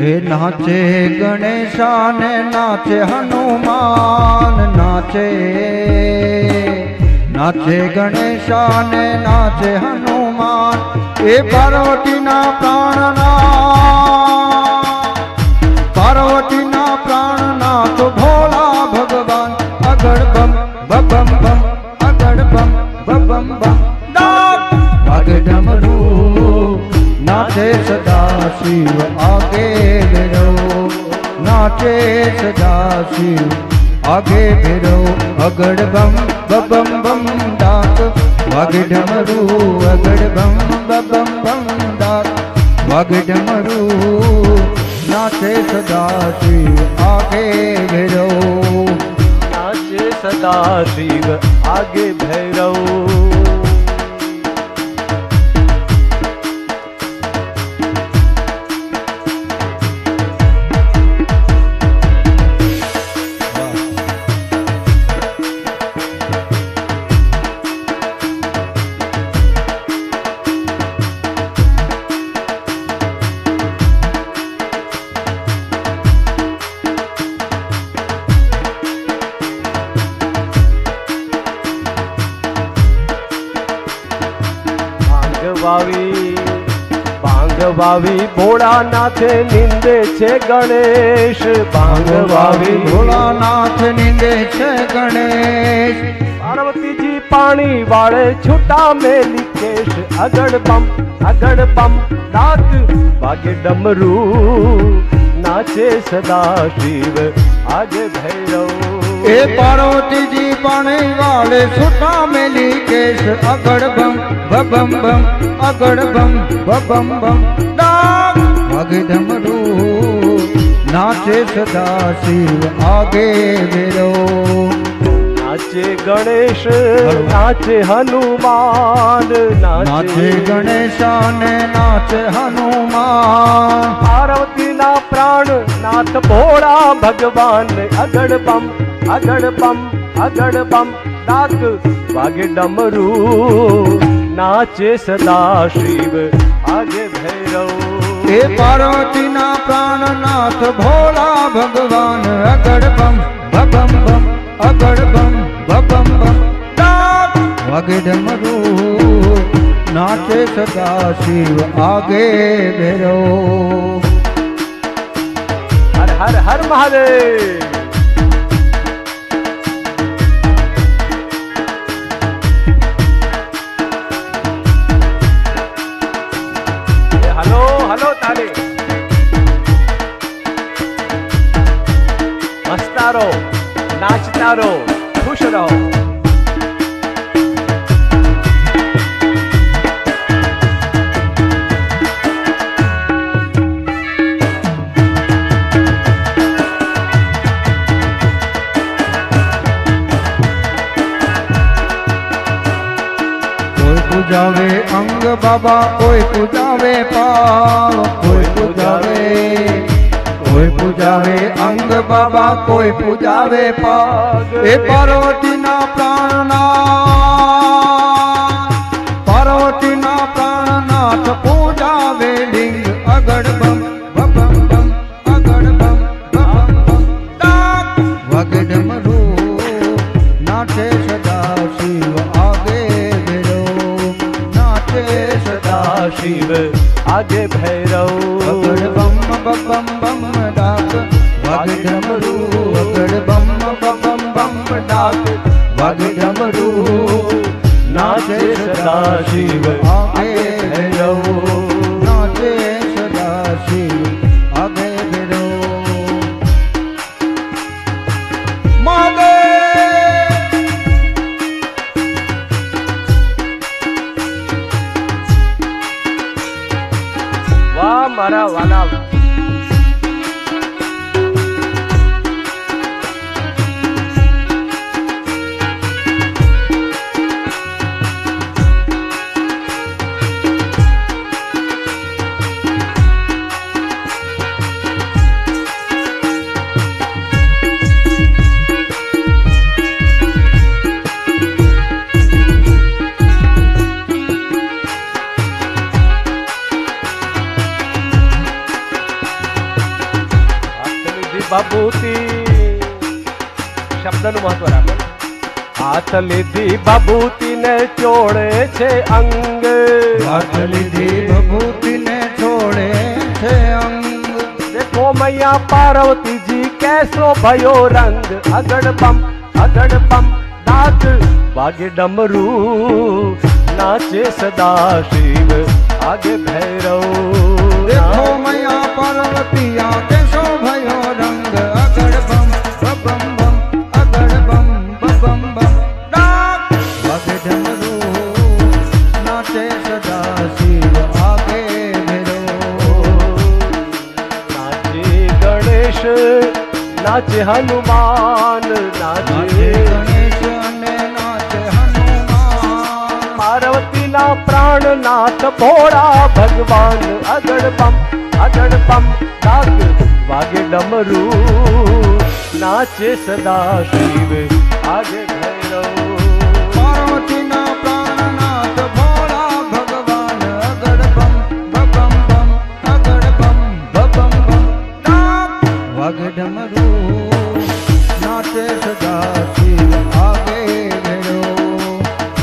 એ નાચે ગણેશાને નાચે હનુમાન નાચે. નાચે ગણેશાને નાચે હનુમાન. એ પાર્વતીના પ્રાણના સદા શિવ આગે ભેરો, નાચે સદાશિવ. આગે ભેરો, અગડ બમ બબમ બમ ડાક વાગે ડમરું અગડ બમ બબમ બમ ડાક વાગે ડમરું નાચે સદાશિવ, આગે ભેરો. નાચે સદાશિવ, આગે ભૈરવ વાવી ભાંગ વાવી ભોળાનાથે નિંદે છે ગણેશ. ભાંગ વાવી ભોળાનાથ નિંદે છે ગણેશ. પાર્વતીજી પાણી વાળે છૂટા મેલી કેશ. અગડ પમ અગડ પમ દાંત વાગે ડમરું. નાચે સદા શિવ આગે ભૈરવ. એ પાર્વતીજી પાણી વાળે સુતા મેલી કેશ અગડ બમ બબમ બમ અગડ બમ બબમ બમ ડાક અગધમ ડમરું નાચે સદા શિવ આગે વેરો. નાચે ગણેશ નાચે હનુમાન નાચે ગણેશાને નાચે હનુમાન. પાર્વતીના પ્રાણ, નાથ ભોળા ભગવાન અગડ બમ અગડ બમ અગડ બમ ડાક વાગે ડમરું. નાચે સદા શિવ આગે ભૈરવ. એ પાર્વતીના પ્રાણનાથ ભોળા ભગવાન અગડ બમ ભગમ બમ અગડ બમ ભગમ બમ ડાક વાગે ડમરું. નાચે સદા શિવ, આગે ભેરો હર હર મહાદેવ. હલો હલો તાલી. હસતા રહો પૂજાવે અંગ બાબા, કોઈ પૂજાવે પાવ કોઈ પૂજાવે કોઈ પૂજાવે અંગ બાબા, કોઈ પૂજાવે પાવ એ પાર્વતીના આગે ભૈરવ વાહ મારા બબૂતી શબ્દનું મહત્વ રાખો હાથ લીધી બબૂતીને ચોળે છે અંગ હાથ લીધી ભભૂતિને છોડે છે અંગ દેખો મૈયા પાર્વતીજી કેસો ભયો રંગ અગડ બમ અગડ બમ દાંત વાગે ડમરું નાચે સદા શિવ આગે ભૈરવ નાચે હનુમાન નાચે. ગણેશ અને નાચે હનુમાન. પાર્વતીના પ્રાણનાથ ભોળા ભગવાન અગડ બમ ડાક વાગે ડમરું. નાચે સદા શિવ આગે ભૈરવ.